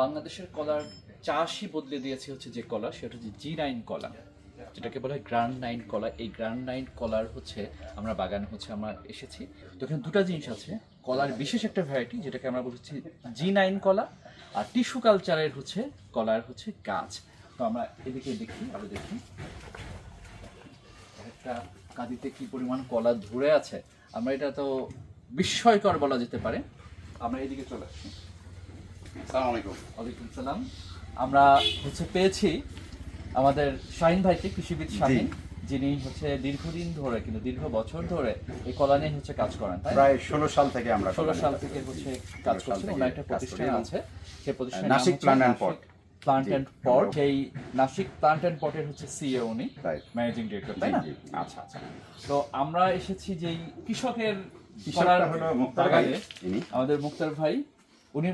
বাংলাদেশের কলার চাষই বদলে দিয়েছে হচ্ছে যে কলা, সেটা হচ্ছে জি নাইন কলা, যেটাকে বলা হয় গ্র্যান্ড নাইন কলা। এই গ্র্যান্ড নাইন কলার হচ্ছে আমরা বাগান হচ্ছে আমরা এসেছি। তো এখানে দুটো জিনিস আছে। কলার বিশেষ একটা ভ্যারাইটি যেটাকে আমরা বলছি জি নাইন কলা আর টিস্যু কালচারের হচ্ছে কলার হচ্ছে গাছ। তো আমরা এদিকে দেখি, আরও দেখি। একটা কাঁদিতে কি পরিমাণ কলা ধরে আছে? আমরা এটা তো বিস্ময়কর বলা যেতে পারে। আমরা এদিকে চলে আসি। ওয়ালাইকুম সালাম। আমরা হচ্ছে পেয়েছি আমাদের শাহিন ভাইকে কৃষিবিদ শাহিন যিনি হচ্ছে দীর্ঘদিন ধরে কিন্তু দীর্ঘ বছর ধরে এই কলা নিয়ে হচ্ছে কাজ করেন প্রায় ষোলো সাল থেকে আমরা ষোলো সাল থেকে হচ্ছে কাজ করছেন ওনার একটা প্রতিষ্ঠান আছে। সেই প্রতিষ্ঠান নাসিক। প্লান্ট অ্যান্ড পট। সেই নাসিক প্লান্ট অ্যান্ড পটের হচ্ছে সিএ উনি ম্যানেজিং ডিরেক্টর তাই না। আচ্ছা আচ্ছা। তো আমরা এসেছি যেই কৃষকের আমাদের মুক্তার ভাই। উনি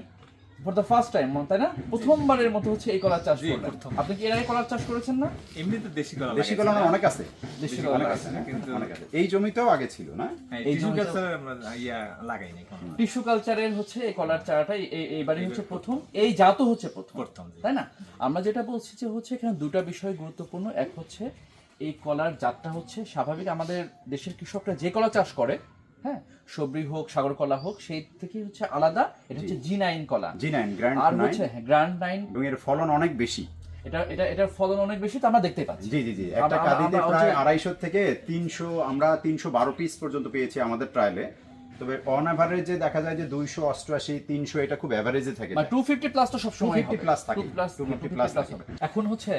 ফর দ্য ফার্স্ট টাইম তাই না? প্রথমবারের মতো হচ্ছে এই কলার চাষ করলেন। আপনি কি এর আগে কলার চাষ করেছেন না? এমনিতে দেশি কলা দেশি কলা না? অনেক আছে। দেশি কলা অনেক আছে? কিন্তু- এই জমিতেও আগে ছিল না? হ্যাঁ, এই টিস্যু কালচার আমরা ইয়া লাগাইনি। টিস্যু কালচারের হচ্ছে এই কলার চারাটাই এইবারই হচ্ছে প্রথম। এই জাতও হচ্ছে প্রথম। প্রথম, তাই না? আমরা যেটা বলছি যে হচ্ছে এখানে দুটো বিষয় গুরুত্বপূর্ণ। এক হচ্ছে এই কলার জাতটা হচ্ছে স্বাভাবিক আমাদের দেশের কৃষকরা যে কলা চাষ করে হ্যাঁ। সবরি হোক সাগর কলা হোক সেই থেকে হচ্ছে আলাদা। এটা হচ্ছে জি। নাইন কলা। জি নাইন গ্র্যান্ড আর হচ্ছে গ্র্যান্ড নাইন এবং এর ফলন অনেক বেশি। এটা এটা এটার ফলন অনেক বেশি তো আমরা দেখতে পাচ্ছি। জি জি জি। একটা কাঁদিতে প্রায় আড়াইশো থেকে তিনশো আমরা তিনশো বারো পিস পর্যন্ত পেয়েছি আমাদের ট্রায়ালে তবে অন অ্যাভারেজে দেখা যায় যে দুইশো অষ্টআশি তিনশো এটা খুব অ্যাভারেজে থাকে। টু ফিফটি প্লাস তো সবসময় 250 plus থাকে। 250 plus প্লাস এখন হচ্ছে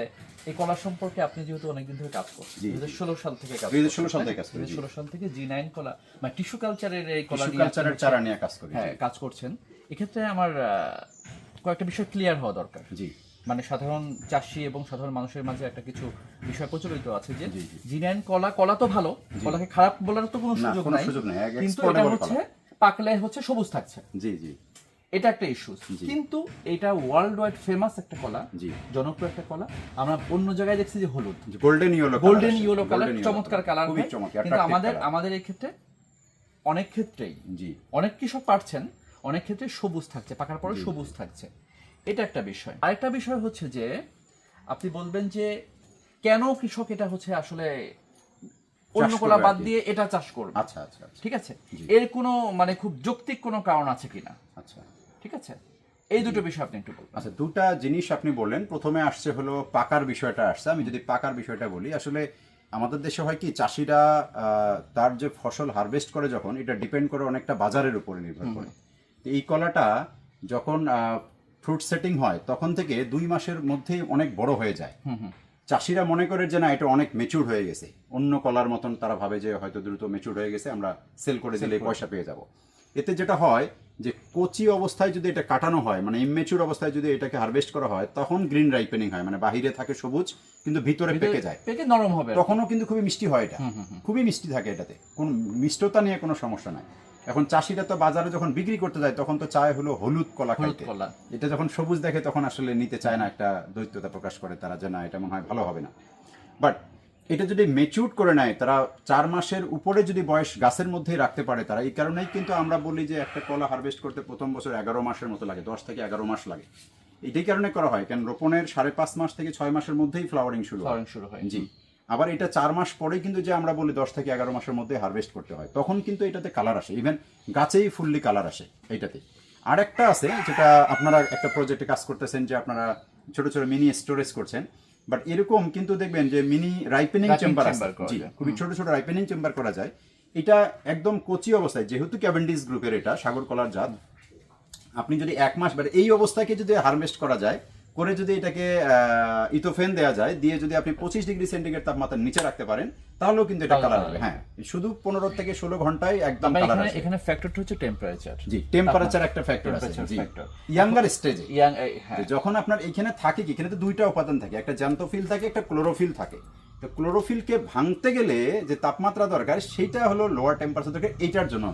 এই কলা সম্পর্কে আপনি যেহেতু অনেকদিন ধরে কাজ করছেন দুই হাজার ষোলো সাল থেকে কাজ 2016 সাল থেকে কাজ করি, জি। ষোলো সাল থেকে জি নাইন কলা মানে টিস্যু কালচারের এই কলা কালচারের চারা নিয়ে কাজ করি হ্যাঁ কাজ করছেন। এক্ষেত্রে আমার কয়েকটা বিষয় ক্লিয়ার হওয়া দরকার। জি। মানে সাধারণ চাষি এবং সাধারণ মানুষের মাঝে একটা কিছু বিষয় প্রচলিত আছে যে জি, জি। জিনাইন কলা কলা তো ভালো কলাকে খারাপ বলার তো কোনো সুযোগ নাই। কিন্তু এটা হচ্ছে পাকলে হচ্ছে সবুজ থাকছে। জি জি। এটা একটা ইস্যু কিন্তু এটা ওয়ার্ল্ড ওয়াইড ফেমাস একটা কলা জি। জনপ্রিয় একটা কলা। আমরা অন্য জায়গায় দেখছি যে হলুদ। Golden yellow golden yellow colour চমৎকার কালার খুবই চমৎকার কিন্তু আমাদের আমাদের এই ক্ষেত্রে অনেক ক্ষেত্রেই জি। অনেক কৃষক পারছেন অনেক ক্ষেত্রে সবুজ থাকছে পাকার পরে সবুজ থাকছে। এটা একটা বিষয়। আরেকটা বিষয় হচ্ছে যে আপনি বলবেন যে কেন কৃষক এটা হচ্ছে আসলে অন্য কলা বাদ দিয়ে এটা চাষ করবে? আচ্ছা আচ্ছা আচ্ছা, ঠিক আছে? এর কোনো মানে খুব যৌক্তিক কোনো কারণ আছে কিনা? আচ্ছা। ঠিক আছে? এই দুটো বিষয় আপনি একটু বলবেন। আচ্ছা দুটা জিনিস আপনি বললেন। প্রথমে আসছে হলো পাকার বিষয়টা আসছে। আমি যদি পাকার বিষয়টা বলি আসলে আমাদের দেশে হয় কি চাষিরা আহ, তার যে ফসল হারভেস্ট করে যখন এটা ডিপেন্ড করে অনেকটা বাজারের উপরে নির্ভর করে। এই কলাটা যখন ফ্রুট সেটিং হয় তখন থেকে দুই মাসের মধ্যেই অনেক বড় হয়ে যায়। চাষিরা মনে করে যে না এটা অনেক মেচুর হয়ে গেছে। অন্য কলার মতন তারা ভাবে যে হয়তো দ্রুত মেচুর হয়ে গেছে আমরা সেল করে দিলে পয়সা পেয়ে যাব। এতে যেটা হয় যে কচি অবস্থায় যদি এটা কাটানো হয় মানে ইমেচুর অবস্থায় যদি এটাকে হারভেস্ট করা হয় তখন গ্রিন রাইপেনিং হয়। মানে বাহিরে থাকে সবুজ কিন্তু ভিতরে পেকে যায়। পেকে নরম হবে তখনও কিন্তু খুবই মিষ্টি হয় এটা। খুবই মিষ্টি থাকে এটাতে। কোন মিষ্টতা নিয়ে কোনো সমস্যা নাই। এখন চাষিরা তো বাজারে যখন বিক্রি করতে যায় তখন তো চায় হলো হলুদ কলা হলুদ কলা। এটা যখন সবুজ দেখে তখন আসলে নিতে চায় না একটা দৈত্যতা প্রকাশ করে তারা যে না এটা মনে হয় ভালো হবে না। বাট এটা যদি মেচুর করে নেয় তারা চার মাসের উপরে যদি বয়স গাছের মধ্যেই রাখতে পারে তারা এই কারণেই কিন্তু আমরা বলি যে একটা কলা হারভেস্ট করতে প্রথম বছর এগারো মাসের মতো লাগে দশ থেকে এগারো মাস লাগে। এটাই কারণে করা হয় কারণ রোপণের সাড়ে পাঁচ মাস থেকে ছয় মাসের মধ্যেই ফ্লাওয়ারিং শুরু শুরু হয়। জি। আবার এটা চার মাস পরে কিন্তু যে আমরা বলি দশ থেকে এগারো মাসের মধ্যে হারভেস্ট করতে হয় তখন কিন্তু এটাতে কালার আসে। ইভেন গাছেই ফুললি কালার আসে এইটাতে আর একটা আছে যেটা আপনারা একটা প্রজেক্টে কাজ করতেছেন যে আপনারা ছোট ছোট মিনি স্টোরেজ করছেন বাট এরকম কিন্তু দেখবেন যে মিনি রাইপেনিং চেম্বার জি খুবই ছোট ছোট রাইপেনিং চেম্বার করা যায়। এটা একদম কচি অবস্থায় যেহেতু ক্যাভেন্ডিস গ্রুপের এটা সাগর কলার জাত আপনি যদি এক মাস মানে এই অবস্থাকে যদি হারভেস্ট করা যায় করে যদি এটাকে ইথোফেন দেওয়া যায় দিয়ে যদি আপনি পঁচিশ ডিগ্রি সেন্টিগ্রেড তাপমাত্রা নিচে রাখতে পারেন তাহলেও কিন্তু এটা কালার হবে। হ্যাঁ শুধু পনেরো থেকে ষোলো ঘন্টায় একদম কালার এখানে এখানে ফ্যাক্টরটা হচ্ছে টেম্পারেচার জি টেম্পারেচার একটা ফ্যাক্টর আছে। জি। ইয়াঙ্গার স্টেজে হ্যাঁ। যখন আপনার এখানে থাকে কি এখানে তো দুইটা উপাদান থাকে একটা জ্যান্তোফিল থাকে একটা ক্লোরোফিল থাকে। তো ক্লোরোফিলকে ভাঙতে গেলে যে তাপমাত্রা দরকার সেটা হলো লোয়ার টেম্পারেচার দরকার এইটার জন্য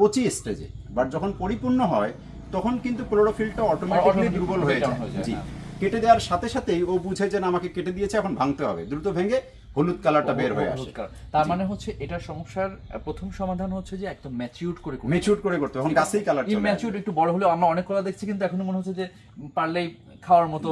কচি স্টেজে বাট যখন পরিপূর্ণ হয় তখন কিন্তু ক্লোরোফিলটা অটোমেটিকলি দুর্বল হয়ে যায় জি। হ্যাঁ। কেটে দেওয়ার সাথে সাথেই ও বুঝে যে না আমাকে কেটে দিয়েছে এখন ভাঙতে হবে। দ্রুত ভেঙে হলুদ কালারটা বের হয়ে আসে। কালার। তার মানে হচ্ছে এটা সমস্যার প্রথম সমাধান হচ্ছে যে একদম ম্যাচিউর করে করতে করে করতে। এখন গাছেই কালার চলে একটু বড় হলেও আমরা অনেক কলা দেখছি কিন্তু এখনও মনে হচ্ছে যে পারলেই খাওয়ার মতো।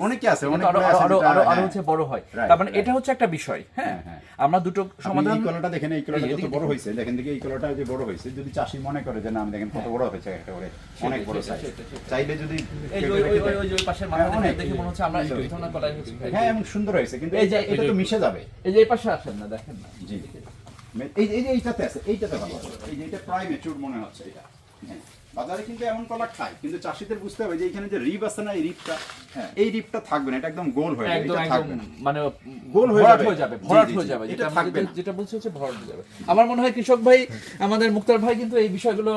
অনেকে আছে, আরও আরও আরও আরও হ্যাঁ। হচ্ছে বড় হয়। তার মানে এটা হচ্ছে একটা বিষয় হ্যাঁ? হ্যাঁ, হ্যাঁ। আমরা দুটো সমাধান এই কলাটা দেখেন এই কলাটা যত বড় হয়েছে দেখেন দেখি এই কলাটা যে বড় হয়েছে যদি চাষি মনে করে যে না আমি দেখেন কত বড় হয়েছে একটা করে অনেক বড় সাইজ। চাইলে যদি এই ওই- ওই- ওই পাশের হ্যাঁ, মাথা। দেখে মনে হচ্ছে আমরা এই ধরনের হচ্ছে হ্যাঁ এবং সুন্দর হয়েছে কিন্তু এই যে- এটা তো মিশে যাবে। এই যে এই পাশে আসেন না দেখেন না। জি। এই যে এইটাতে আছে এইটাতে ভালো এই যে এটা প্রায় ম্যাচিউর মনে হচ্ছে এটা। হ্যাঁ বাজারে কিন্তু এমন কলা খায় কিন্তু চাষিদের বুঝতে হবে যে এখানে যে রিপ আছে না এই রিপটা হ্যাঁ। এই রিপটা থাকবে না এটা একদম গোল হয়ে যাবে এটা থাকবে। মানে গোল হয়ে যাবে। হয়ে যাবে ভরাট হয়ে যাবে যেটা থাকবে যেটা বলছে হচ্ছে ভরাট হয়ে যাবে আমার মনে হয় কৃষক ভাই আমাদের মুক্তার ভাই কিন্তু এই বিষয়গুলো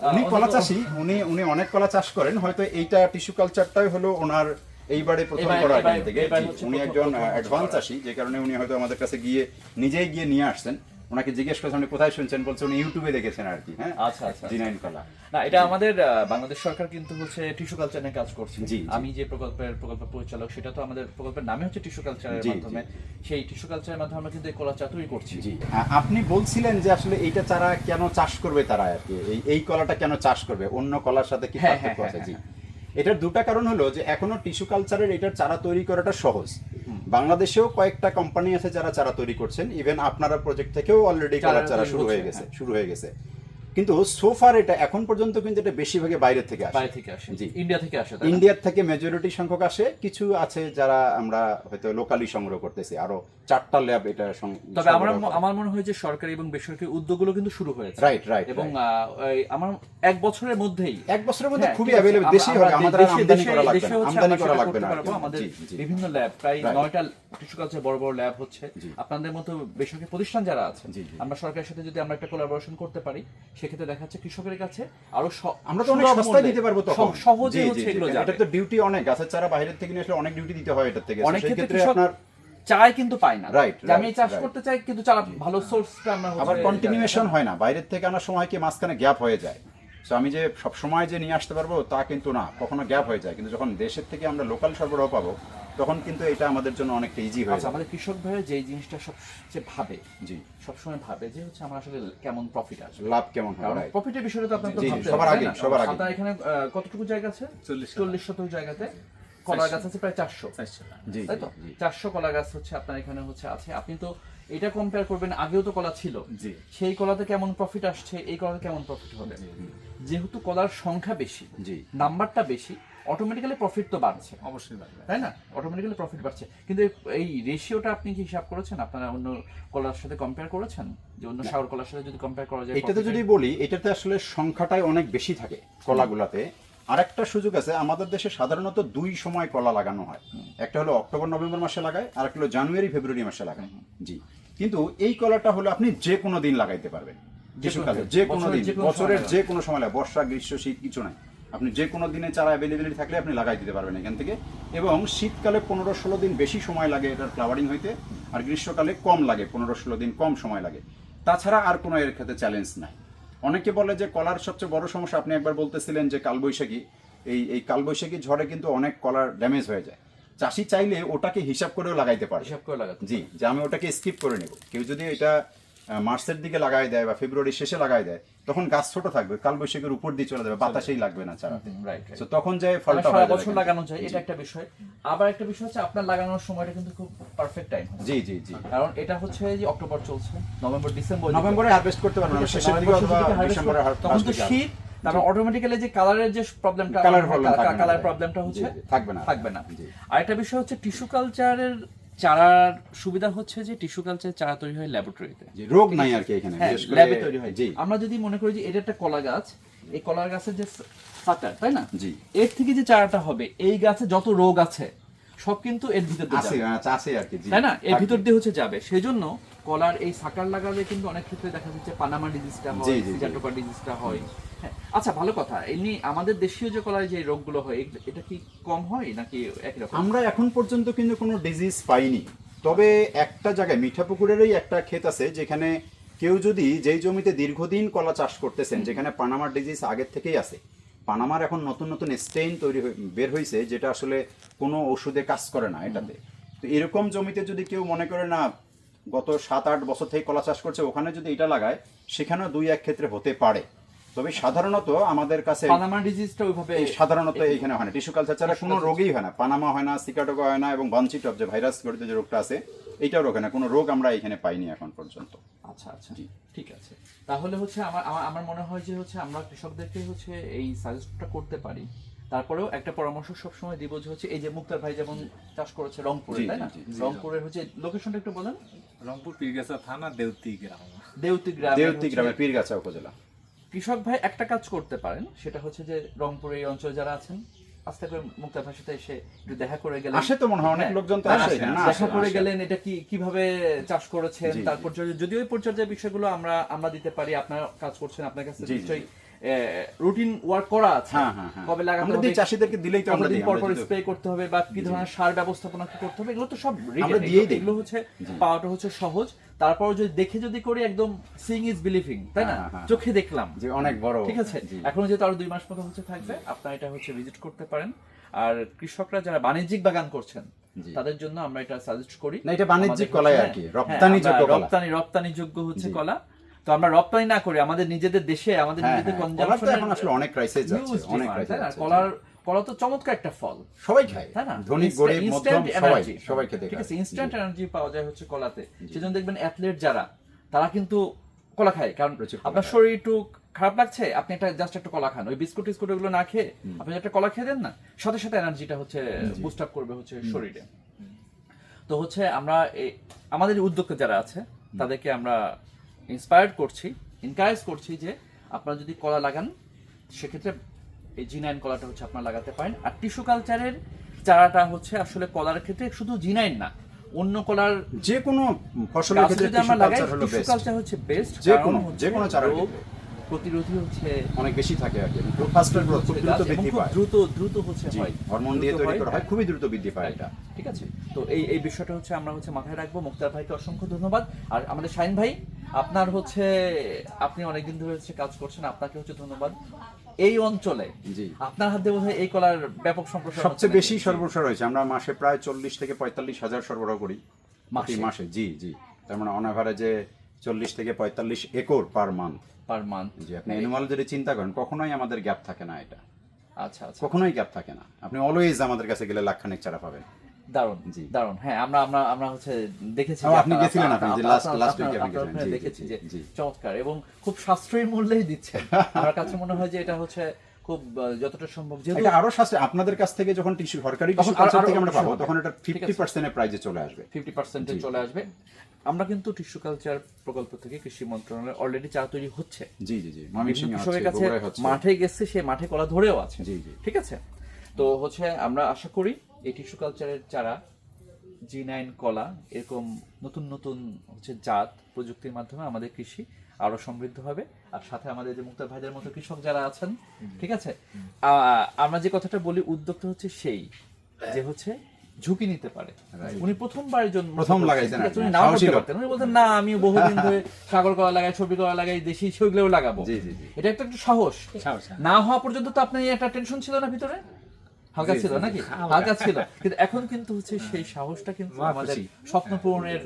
উনি কলা চাষি উনি উনি অনেক কলা চাষ করেন হয়তো এইটা টিস্যু কালচারটাই হলো ওনার এইবারে প্রথম করা এবার- থেকে উনি একজন অ্যাডভান্স। চাষি যে কারণে উনি হয়তো আমাদের কাছে গিয়ে নিজেই গিয়ে নিয়ে আসছেন ওনাকে জিজ্ঞেস করেছেন উনি কোথায় শুনছেন? বলছে উনি ইউটিউবে দেখেছেন আর কি হ্যাঁ? আচ্ছা, আচ্ছা, জি নাইন কলা। না এটা আমাদের বাংলাদেশ সরকার কিন্তু হচ্ছে টিস্যু কালচার নিয়ে কাজ করছে। জি। আমি যে প্রকল্পের প্রকল্প পরিচালক সেটা তো আমাদের প্রকল্পের নামে হচ্ছে টিস্যু কালচারের মাধ্যমে। সেই টিস্যু কালচারের মাধ্যমে আমরা কিন্তু এই কলা চা তৈরি করছি। জি। আপনি বলছিলেন যে আসলে এইটা চারা কেন চাষ করবে তারা আর কি? এই এই কলাটা কেন চাষ করবে? অন্য কলার সাথে কি হ্যাঁ, পার্থক্য হ্যাঁ, আছে? হ্যাঁ, জি। এটার দুটা কারণ হলো যে এখনও টিস্যু কালচারের এটার চারা তৈরি করাটা সহজ। বাংলাদেশেও কয়েকটা কোম্পানি আছে যারা চারা তৈরি করছেন ইভেন আপনারা প্রজেক্ট থেকেও অলরেডি চারা কলার চারা শুরু হয়ে গেছে হ্যাঁ। শুরু হয়ে গেছে কিন্তু সোফার এটা এখন পর্যন্ত কিন্তু এটা বেশিরভাগে বাইরে থেকে আসে। বাইরে থেকে আসে। জি। ইন্ডিয়া থেকে আসে ইন্ডিয়ার থেকে মেজরিটি সংখ্যক আসে। কিছু আছে যারা আমরা হয়তো লোকালি সংগ্রহ করতেছি। আরও চারটা ল্যাব এটা তবে আমার আমার মনে হয় যে সরকারি এবং বেসরকারি উদ্যোগগুলো কিন্তু শুরু হয়েছে। Right, right, এবং আমার এক বছরের মধ্যেই। এক বছরের মধ্যে হ্যাঁ, খুবই আমরা- দেশি হবে আমাদের আমদানি করা লাগবে না। আমদানি করা লাগবে না। আমাদের। বিভিন্ন ল্যাব প্রায় Right. নয়টা টিস্যু কালচার বড় বড় ল্যাব হচ্ছে। আপনাদের মতো বেসরকারি প্রতিষ্ঠান যারা আছে। আমরা সরকারের সাথে যদি আমরা একটা কোলাবোরেশন করতে পারি সেক্ষেত্রে দেখা যাচ্ছে কৃষকের কাছে আরও আমরা তো অনেক সস্তায় দিতে পারব তখন। সহজে হচ্ছে এগুলো এটা তো ডিউটি অনেক। গাছের চারা বাইরের থেকে নিয়ে আসলে অনেক ডিউটি দিতে হয় এটার থেকে। অনেক ক্ষেত্রে আপনার চায় কিন্তু পায় না। যে আমি চাষ করতে চাই কিন্তু চারা ভালো সোর্সটা আমরা আবার কন্টিনিউয়েশন হয় না। বাইরের থেকে আনার সময় কি মাঝখানে গ্যাপ হয়ে যায়? তো আমি যে সব সময় যে নিয়ে আসতে পারব তা কিন্তু না। কখনো গ্যাপ হয়ে যায়। কিন্তু যখন দেশের থেকে আমরা লোকাল সরবরাহ পাবো তখন কিন্তু এটা আমাদের জন্য অনেকটা ইজি হয়ে আচ্ছা আমাদের কৃষক ভাইয়ের যে জিনিসটা সবচেয়ে ভাবে জি। সবসময় ভাবে যে হচ্ছে আমার আসলে কেমন প্রফিট আসবে। লাভ কেমন হয় প্রফিটের বিষয়টা তো আপনার তো সবার আগে, সবার আগে। আপনার এখানে কতটুকু জায়গা আছে? চল্লিশ শতাংশ। চল্লিশ শতক জায়গাতে কলা গাছ আছে প্রায় চারশো। চারশো টাকা। জি তাই তো? জি, জি। চারশো কলা গাছ হচ্ছে আপনার এখানে হচ্ছে আছে। আপনি তো এটা কম্পেয়ার করবেন আগেও তো কলা ছিল। জি। সেই কলাতে কেমন প্রফিট আসছে এই কলাতে কেমন প্রফিট হবে? যেহেতু কলার সংখ্যা বেশি জি। নাম্বারটা বেশি অটোমেটিক্যালি প্রফিট তো বাড়ছে। অবশ্যই লাগবে তাই না? অটোমেটিক্যালি প্রফিট বাড়ছে। কিন্তু এই- রেশিওটা আপনি কি হিসাব করেছেন? আপনারা অন্য কলার সাথে কম্পেয়ার করেছেন? যে অন্য সাগর কলার সাথে যদি কম্পেয়ার করা যায় এটাতে যদি বলি এটাতে আসলে সংখ্যাটাই অনেক বেশি থাকে কলাগুলাতে। আরেকটা সুযোগ আছে আমাদের দেশে সাধারণত দুই সময় কলা লাগানো হয়। একটা হলো অক্টোবর নভেম্বর মাসে লাগায় আর একটা হলো জানুয়ারি ফেব্রুয়ারি মাসে লাগায়। জি। কিন্তু এই কলাটা হলো আপনি যে কোনো দিন লাগাইতে পারবেন। যে কোনো দিন। বছরের যে কোনো সময় লাগে বর্ষা গ্রীষ্ম শীত কিছু নাই। আপনি যে কোনো দিনে চারা অ্যাভেলেবিলিটি থাকলে আপনি লাগাই দিতে পারবেন এখান থেকে। এবং শীতকালে পনেরো ষোলো দিন বেশি সময় লাগে এটার ফ্লাওয়ারিং হইতে আর গ্রীষ্মকালে কম লাগে পনেরো ষোলো দিন কম সময় লাগে। তাছাড়া আর কোনো এর ক্ষেত্রে চ্যালেঞ্জ নাই। অনেকে বলে যে কলার সবচেয়ে বড় সমস্যা আপনি একবার বলতেছিলেন যে কালবৈশাখী এই এই কালবৈশাখী ঝড়ে কিন্তু অনেক কলার ড্যামেজ হয়ে যায়। চাষি চাইলে ওটাকে হিসাব করেও লাগাইতে পারে। হিসাব করে লাগাতে জি যে আমি ওটাকে স্কিপ করে নেব। কেউ যদি এটা মার্চের দিকে লাগাই দেয় বা ফেব্রুয়ারির শেষে লাগাই দেয় তখন গাছ ছোট থাকবে কালবৈশাখীর উপর দিয়ে চলে যাবে বাতাসেই লাগবে না চারাতে। তো তখন যে ফলটা সারা বছর লাগানো যায় এটা একটা বিষয়। আবার একটা বিষয় হচ্ছে আপনার লাগানোর সময়টা কিন্তু খুব পারফেক্ট টাইম জি জি জি। কারণ এটা হচ্ছে যে অক্টোবর চলছে নভেম্বর ডিসেম্বর নভেম্বরে হারভেস্ট করতে পারবেন না শেষের দিকে অথবা ডিসেম্বরে করতে- তখন তো শীত তারপর অটোমেটিক্যালি যে কালারের যে প্রবলেমটা। কালার প্রবলেমটা হচ্ছে থাকবে না। থাকবে না। আরেকটা বিষয় হচ্ছে টিস্যু কালচারের চারার সুবিধা হচ্ছে যে টিস্যু কালচার চারা তৈরি হয় ল্যাবরেটরিতে জি রোগ নাই আর কি এখানে হ্যাঁ বিশেষ করে- ল্যাবে তৈরি হয়। জি। আমরা যদি মনে করি যে এটা একটা কলা গাছ এই কলা গাছের যে সাকার তাই না? জি। এর থেকে যে চারাটা হবে এই গাছে যত রোগ আছে সব কিন্তু এর ভিতর দিয়ে আছে আছে আর কি তাই না? এর ভিতর দিয়ে হচ্ছে যাবে। সেই জন্য কলার এই সাকার লাগালে কিন্তু অনেক ক্ষেত্রে দেখা যাচ্ছে পানামা ডিজিজটা হয়। সিজাটোপা ডিজিজটা হয়। হ্যাঁ আচ্ছা ভালো কথা। এমনি আমাদের দেশীয় যে কলার যে রোগগুলো হয় এটা কি কম হয় নাকি একই রকম? আমরা এখন পর্যন্ত কিন্তু কোনো ডিজিজ পাইনি। তবে একটা জায়গায় মিঠাপুকুরেরই একটা ক্ষেত আছে যেখানে কেউ যদি যেই জমিতে দীর্ঘদিন কলা চাষ করতেছেন যেখানে পানামার ডিজিজ আগের থেকেই আছে পানামার এখন নতুন নতুন স্টেইন তৈরি বের হয়েছে যেটা আসলে কোনো ওষুধে কাজ করে না এটাতে। তো এরকম জমিতে যদি কেউ মনে করে না গত সাত আট বছর থেকে কলা চাষ করছে ওখানে যদি এটা লাগায় সেখানেও দুই এক ক্ষেত্রে হতে পারে। তবে সাধারণত আমাদের কাছে পানামা ডিজিজটা ওইভাবে সাধারণত এইখানে হয় না। টিস্যু কালচার ছাড়া কোনো রোগই হয় না। পানামা হয় না সিকাটোগা হয় না এবং বানচিটপ যে ভাইরাস গঠিত যে রোগটা আছে এইটাও রোগ হয় না কোনো রোগ আমরা এখানে পাইনি এখন পর্যন্ত। আচ্ছা আচ্ছা। ঠিক আছে। তাহলে হচ্ছে আমার আমার মনে হয় যে হচ্ছে আমরা কৃষকদেরকে হচ্ছে এই সাজেস্টটা করতে পারি। তারপরেও একটা পরামর্শ সবসময় দিব যে হচ্ছে এই যে মুক্তার ভাই যেমন চাষ করেছে রংপুরে তাই না। রংপুরের হচ্ছে লোকেশনটা একটু বলেন। রংপুর পীরগাছা থানা দেউতি গ্রাম। দেউতি গ্রাম দেউতি গ্রামের পীরগাছা উপজেলা। কৃষক ভাই একটা কাজ করতে পারেন সেটা হচ্ছে যে রংপুর এই অঞ্চলে যারা আছেন আস্তে করে ভাইয়ের সাথে এসে একটু দেখা করে গেলেন। আসে তো মনে হয় অনেক হ্যাঁ, লোকজন তো আসে দেখা করে গেলেন এটা কি কীভাবে চাষ করেছেন জি। তারপর যদি- ওই পর্যায়ের বিষয়গুলো আমরা আমরা দিতে পারি আপনার কাজ করছেন আপনার কাছে নিশ্চয়ই রুটিন ওয়ার্ক করা আছে হ্যাঁ, হ্যাঁ, হ্যাঁ। কবে লাগাতে হবে। চাষিদেরকে দিলেই তো আমরা দিই, পর পর স্প্রে করতে হবে বা কি ধরনের সার ব্যবস্থাপনা কি করতে হবে এগুলো তো সব আমরা দিয়েই এগুলো- হচ্ছে পাওয়াটা হচ্ছে সহজ। তারপর যদি দেখে যদি করি একদম সিং ইজ বিলিভিং তাই না? হ্যাঁ, হ্যাঁ, চোখে দেখলাম। যে অনেক বড়। ঠিক আছে? এখন যেহেতু আরও দুই মাস মতো হচ্ছে থাকবে আপনারা এটা হচ্ছে ভিজিট করতে পারেন। আর কৃষকরা যারা বাণিজ্যিক বাগান করছেন তাদের জন্য আমরা এটা সাজেস্ট করি। না, এটা বাণিজ্যিক কলাই আর কি, হ্যাঁ, রপ্তানিযোগ্য কলা। রপ্তানি রপ্তানি যোগ্য হচ্ছে কলা। তো আমরা রপ্তানি না করি আমাদের নিজেদের দেশে আমাদের হ্যাঁ, নিজেদের হ্যাঁ, কনজাম্পশনের এখন আসলে অনেক ক্রাইসিস যাচ্ছে অনেক ক্রাইসিস কলার কলা তো চমৎকার একটা ফল। সবাই খায়। তাই না? ধনী গরিব মধ্যম সবাই সবাই খেতে ঠিক আছে ইনস্ট্যান্ট এনার্জি পাওয়া যায় হচ্ছে কলাতে। সেজন্য দেখবেন অ্যাথলেট যারা তারা কিন্তু কলা খায়। কারণ আপনার শরীর একটু খারাপ লাগছে আপনি একটা জাস্ট একটা কলা খান। ওই বিস্কুট টিস্কুট এগুলো না খেয়ে আপনি একটা কলা খেয়ে দেন না? সাথে সাথে এনার্জিটা হচ্ছে বুস্ট আপ করবে হচ্ছে শরীরে। তো হচ্ছে আমরা আমাদের উদ্যোক্তা যারা আছে তাদেরকে আমরা ইন্সপায়ার্ড করছি এনকারেজ করছি যে আপনারা যদি কলা লাগান সেক্ষেত্রে এই জি নাইন কলাটা হচ্ছে আপনারা লাগাতে পারেন আর টিস্যু কালচারের চারাটা হচ্ছে আসলে কলার ক্ষেত্রে শুধু জি নাইন না অন্য কলার যে কোনো ফসলের ক্ষেত্রে আমরা টিস্যু লাগাই কালচার টিস্যু কালচার হচ্ছে বেস্ট যে কোনো- যে কোনো ক্ষেত্রে। প্রতিরোধী হচ্ছে অনেক বেশি থাকে আর কি ফাস্টার গ্রোথ খুব দ্রুত বৃদ্ধি পায়। দ্রুত দ্রুত হচ্ছে হয়। হরমোন দিয়ে তৈরি করা হয়। খুবই দ্রুত বৃদ্ধি পায় এটা। ঠিক আছে। তো এই এই বিষয়টা হচ্ছে আমরা হচ্ছে মাথায় রাখব। মুক্তার ভাইকে অসংখ্য ধন্যবাদ। আর আমাদের শাইন ভাই আপনার হচ্ছে আপনি অনেকদিন ধরে হচ্ছে কাজ করছেন আপনাকে হচ্ছে ধন্যবাদ। এই অঞ্চলে জি। আপনার হাতে বোধহয় এই কলার ব্যাপক সম্প্রসারণ সবচেয়ে বেশি সর্বসার হয়েছে আমরা মাসে প্রায় চল্লিশ থেকে পঁয়তাল্লিশ হাজার সরবরাহ করি মাসে? মাসে। জি জি। তার মানে অ্যাভারেজে চল্লিশ থেকে পঁয়তাল্লিশ acre per month per month জি আপনি অ্যানুয়াল যদি চিন্তা করেন কখনোই আমাদের গ্যাপ থাকে না এটা। আচ্ছা আচ্ছা। কখনোই গ্যাপ থাকে না। আপনি অলওয়েজ আমাদের কাছে গেলে লাখখানেক চারা পাবেন। দারুণ জি। দারুণ। হ্যাঁ আমরা আমরা আমরা হচ্ছে দেখেছি যে আপনি গেছিলেন আপনি, যে last week আপনার- আপনি গেছিলেন, দেখেছি যে। চমৎকার এবং খুব সাশ্রয়ী মূল্যেই দিচ্ছে আমার কাছে মনে হয় যে এটা হচ্ছে খুব যতটা সম্ভব যেহেতু আরও শাস্তি আপনাদের কাছ থেকে যখন টিস্যু সরকারি তখন থেকে আমরা পাবো তখন এটা। ফিফটি পার্সেন্টের প্রাইজে চলে আসবে। ফিফটি পার্সেন্টে চলে আসবে। আমরা কিন্তু টিস্যু কালচার প্রকল্প থেকে কৃষি মন্ত্রণালয় অলরেডি চারা তৈরি হচ্ছে। জি জি জি কৃষকের কাছে মাঠে গেছে সে মাঠে কলা ধরেও আছে। জি, জি। ঠিক আছে? তো হচ্ছে আমরা আশা করি এই টিস্যু কালচারের চারা জি নাইন কলা এরকম নতুন নতুন হচ্ছে জাত প্রযুক্তির মাধ্যমে আমাদের কৃষি আরও সমৃদ্ধ হবে। আর সাথে আমাদের যে মুক্তার ভাইদের মতো কৃষক যারা আছেন ঠিক আছে? আমরা যে কথাটা বলি উদ্যোক্তা হচ্ছে সেই যে হচ্ছে ঝুঁকি নিতে পারে। উনি প্রথমবারের জন্য প্রথম লাগাইছেন উনি নাও করতে পারতেন। উনি বলতেন না আমি বহুদিন ধরে সাগর কলা লাগাই ছবি কলা লাগাই দেশি সেগুলোও লাগাবো। এটা একটা একটু সাহস হ্যাঁ। না হওয়া পর্যন্ত তো আপনার একটা টেনশন ছিল না ভিতরে? হালকা ছিল নাকি? হালকা। ছিল। কিন্তু এখন কিন্তু হচ্ছে সেই সাহসটা কিন্তু আমাদের স্বপ্ন পূরণের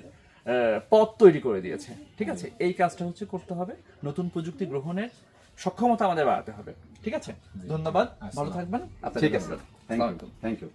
পথ তৈরি করে দিয়েছে। ঠিক আছে? এই কাজটা হচ্ছে করতে হবে। নতুন প্রযুক্তি গ্রহণের সক্ষমতা আমাদের বাড়াতে হবে। ঠিক আছে? ধন্যবাদ। ভালো থাকবেন। আপনার ঠিক আছে। Thank you. Thank you